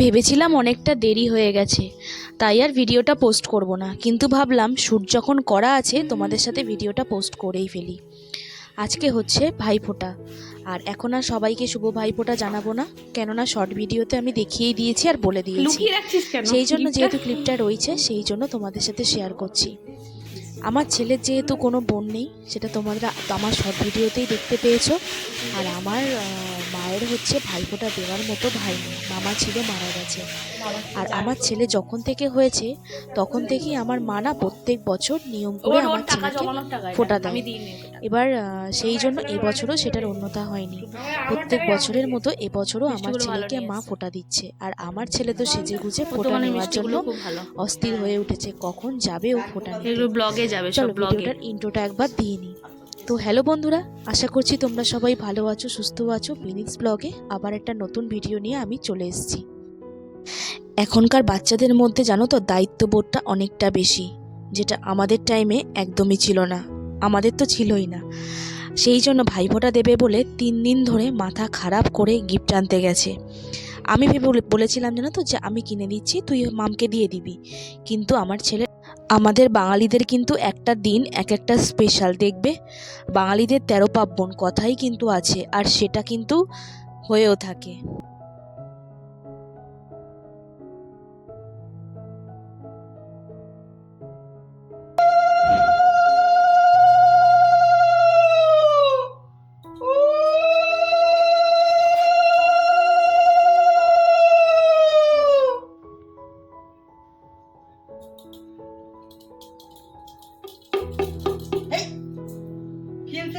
ভেবেছিলাম অনেকটা দেরি হয়ে গেছে তাই আর ভিডিওটা পোস্ট করব না। কিন্তু ভাবলাম শ্যুট যখন করা আছে তোমাদের সাথে ভিডিওটা পোস্ট করেই ফেলি। আজকে হচ্ছে ভাইফোঁটা। আর এখন আর সবাইকে শুভ ভাইফোঁটা জানাব না কেননা শর্ট ভিডিওতে আমি দেখিয়েই দিয়েছি আর বলে দিয়েছি। সেই জন্য যেহেতু ক্লিপটা রয়েছে সেই জন্য তোমাদের সাথে শেয়ার করছি। আমার ছেলের যেহেতু কোনো বোন নেই সেটা তোমরা আমার শর্ট ভিডিওতেই দেখতে পেয়েছ। আর আমার মায়ের হচ্ছে ভাইফোঁটা দেওয়ার মতো ভাই মামা ছিল মারা গেছে আর আমার ছেলে যখন থেকে হয়েছে তখন থেকেই আমার মা না প্রত্যেক বছর নিয়ম করে আমার ছেলেকে। ফোঁটা দেয়। এবার সেই জন্য এবছরও সেটার অন্যতা হয়নি প্রত্যেক বছরের মতো এবছরও আমার ছেলেকে মা। ফোঁটা দিচ্ছে আর আমার ছেলে তো সেজে গুজে ফোঁটা নেওয়ার জন্য অস্থির হয়ে উঠেছে কখন যাবে ও ফোঁটা। ব্লগে যাবে চলো ভিডিওটার ইন্ট্রোটা একবার দিয়ে নিই তো হ্যালো বন্ধুরা, আশা করছি তোমরা সবাই ভালো আছো, সুস্থ আছো। বিনিক্স ব্লগে আবার একটা নতুন ভিডিও নিয়ে আমি চলে এসেছি। এখনকার বাচ্চাদের মধ্যে জানো তো দায়িত্ববোধটা অনেকটা বেশি, যেটা আমাদের টাইমে একদমই ছিল না। আমাদের তো ছিলই না। সেই জন্য ভাইফোঁটা দেবে বলে তিন দিন ধরে মাথা খারাপ করে গিফট আনতে গেছে। আমি ভেবে বলেছিলাম জানো তো যে, আমি কিনে দিচ্ছি, তুই মামকে দিয়ে দিবি। কিন্তু আমার ছেলে আমাদের বাঙালিদের কিন্তু একটা দিন এক একটা স্পেশাল দেখবে? বাঙালিদের তেরো পার্বণ কথাই কিন্তু আছে, আর সেটা কিন্তু হয়েও থাকে।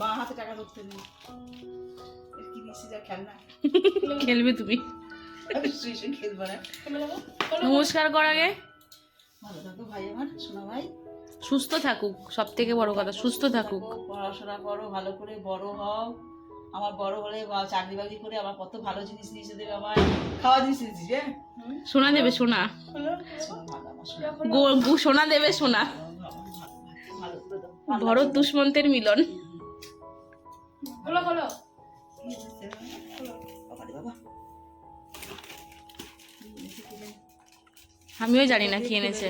বাঁ হাতে টাকা ধরতে নেই কি যা খেলবে তুমি নমস্কার কর আগে ভালো থাকো ভাই আমার শোনা ভাই সুস্থ থাকুক সব থেকে বড় কথা সুস্থ থাকুক পড়াশোনা করো ভালো করে বড় হও আমার বড় হলে চাকরি বাকরি করে আমার কত ভালো জিনিস নিয়ে এসে দেবে আমার খাওয়া জিনিস হ্যাঁ সোনা দেবে সোনা শোনা শোনা সোনা দেবে সোনা দাও। ভরত দুষ্মন্তের মিলন রে বাবা। আমিও জানি না কি এনেছে।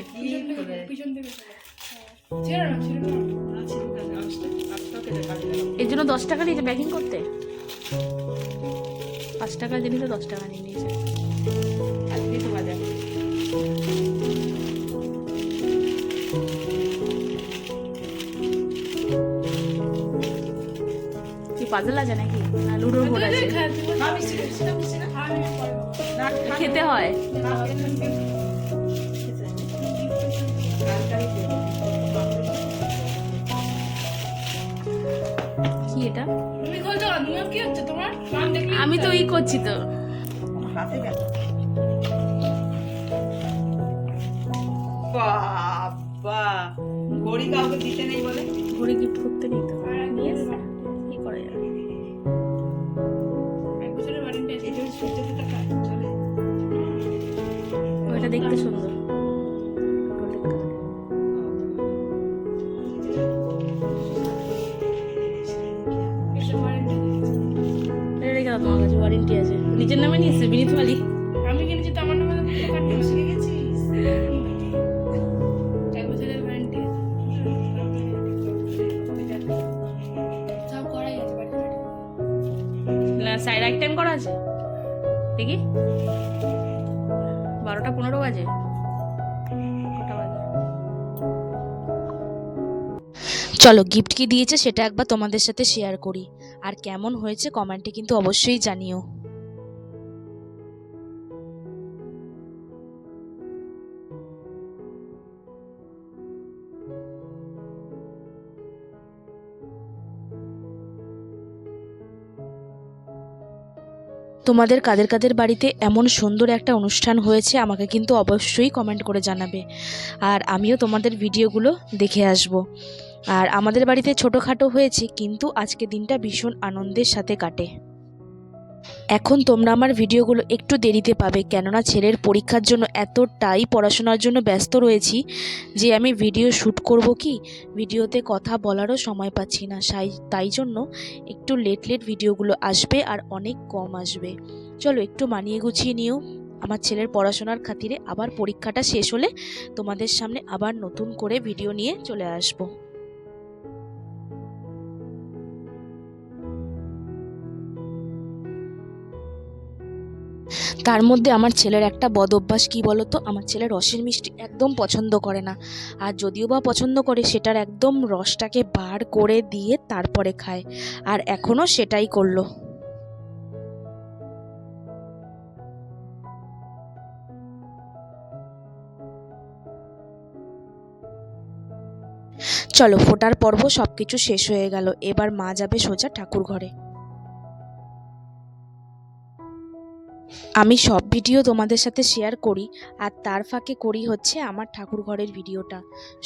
এর জন্য দশ টাকা নিয়েছে প্যাকিং করতে পাঁচ টাকার জিনিসে দশ টাকা নিয়ে নিয়েছে তো। পাজল আছে নাকি? না লুডোর বোর্ড আছে খেতে হয়। কি এটা? তুমি বলছো নিয়ম কি হচ্ছে তোমার? আমি তো ই করছি তো। বাবা ঘড়ি কাউকে দিতে নেই বলে? ঘুরে গিফট ওইটা দেখতে সুন্দর। এটা তোমার কাছে ওয়ারেন্টি আছে। নিজের নামে নিয়েছে বিনীত মালিক। আমি কিনেছি তো আমার নামে শিখে গেছিস সাইড এক টাইম করা আছে? দেখি। বারোটা পনেরো বাজে? চলো গিফট কি দিয়েছে সেটা একবার তোমাদের সাথে শেয়ার করি। আর কেমন হয়েছে কমেন্টে কিন্তু অবশ্যই জানিও। তোমাদের কাদের কাদের বাড়িতে এমন সুন্দর একটা অনুষ্ঠান হয়েছে আমাকে কিন্তু অবশ্যই কমেন্ট করে জানাবে। আর আমিও তোমাদের ভিডিওগুলো দেখে আসব। আর আমাদের বাড়িতে ছোটোখাটো হয়েছে, কিন্তু আজকে দিনটা ভীষণ আনন্দের সাথে কাটে। এখন তোমরা আমার ভিডিওগুলো একটু দেরিতে পাবে, কেননা ছেলের পরীক্ষার জন্য এতটাই পড়াশোনার জন্য ব্যস্ত রয়েছি যে আমি ভিডিও শ্যুট করব কি? ভিডিওতে কথা বলারও সময় পাচ্ছি না তাই জন্য একটু লেট লেট ভিডিওগুলো আসবে আর অনেক কম আসবে। চলো একটু মানিয়ে গুছিয়ে নিও। আমার ছেলের পড়াশোনার খাতিরে আবার পরীক্ষাটা শেষ হলে তোমাদের সামনে আবার নতুন করে ভিডিও নিয়ে চলে আসব। তার মধ্যে আমার ছেলের একটা বদ অভ্যাস কী বলতো? আমার ছেলে রসের মিষ্টি একদম পছন্দ করে না। আর যদিও বা পছন্দ করে, সেটার একদম রসটাকে বার করে দিয়ে তারপরে খায়। আর এখনও সেটাই করল। চলো, ফোটার পর্ব সব কিছু শেষ হয়ে গেল। এবার মা যাবে সোজা ঠাকুর ঘরে। আমি সব ভিডিও তোমাদের সাথে শেয়ার করি, আর তার ফাঁকে করি হচ্ছে আমার ঠাকুর ঘরের ভিডিওটা।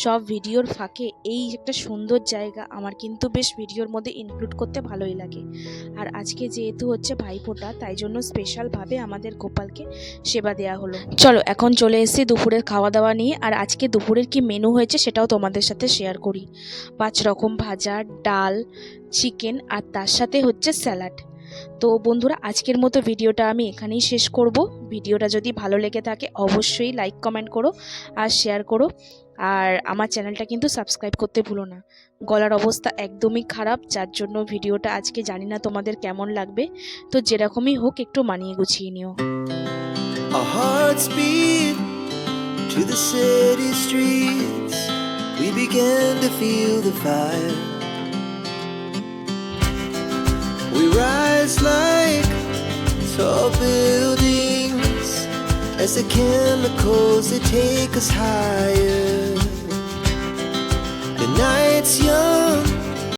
সব ভিডিওর ফাঁকে এই একটা সুন্দর জায়গা আমার কিন্তু বেশ ভিডিওর মধ্যে ইনক্লুড করতে ভালোই লাগে। আর আজকে যেহেতু হচ্ছে ভাইফোঁটা, তাই জন্য স্পেশালভাবে আমাদের গোপালকে সেবা দেওয়া হলো। চলো, এখন চলে এসেছি দুপুরের খাওয়া দাওয়া নিয়ে, আর আজকে দুপুরের কি মেনু হয়েছে সেটাও তোমাদের সাথে শেয়ার করি। পাঁচ রকম ভাজা, ডাল চিকেন আর তার সাথে হচ্ছে স্যালাড তো বন্ধুরা, আজকের মতো ভিডিওটা আমি এখানেই শেষ করব। ভিডিওটা যদি ভালো লেগে থাকে, অবশ্যই লাইক কমেন্ট করো আর শেয়ার করো। আর আমার চ্যানেলটা কিন্তু সাবস্ক্রাইব করতে ভুলো না। গলার অবস্থা একদমই খারাপ, যার জন্য ভিডিওটা আজকে জানি না তোমাদের কেমন লাগবে। তো যেরকমই হোক, একটু মানিয়ে গুছিয়ে নিও. We began to feel the fire. We rise as the chemicals they take us higher. The night's young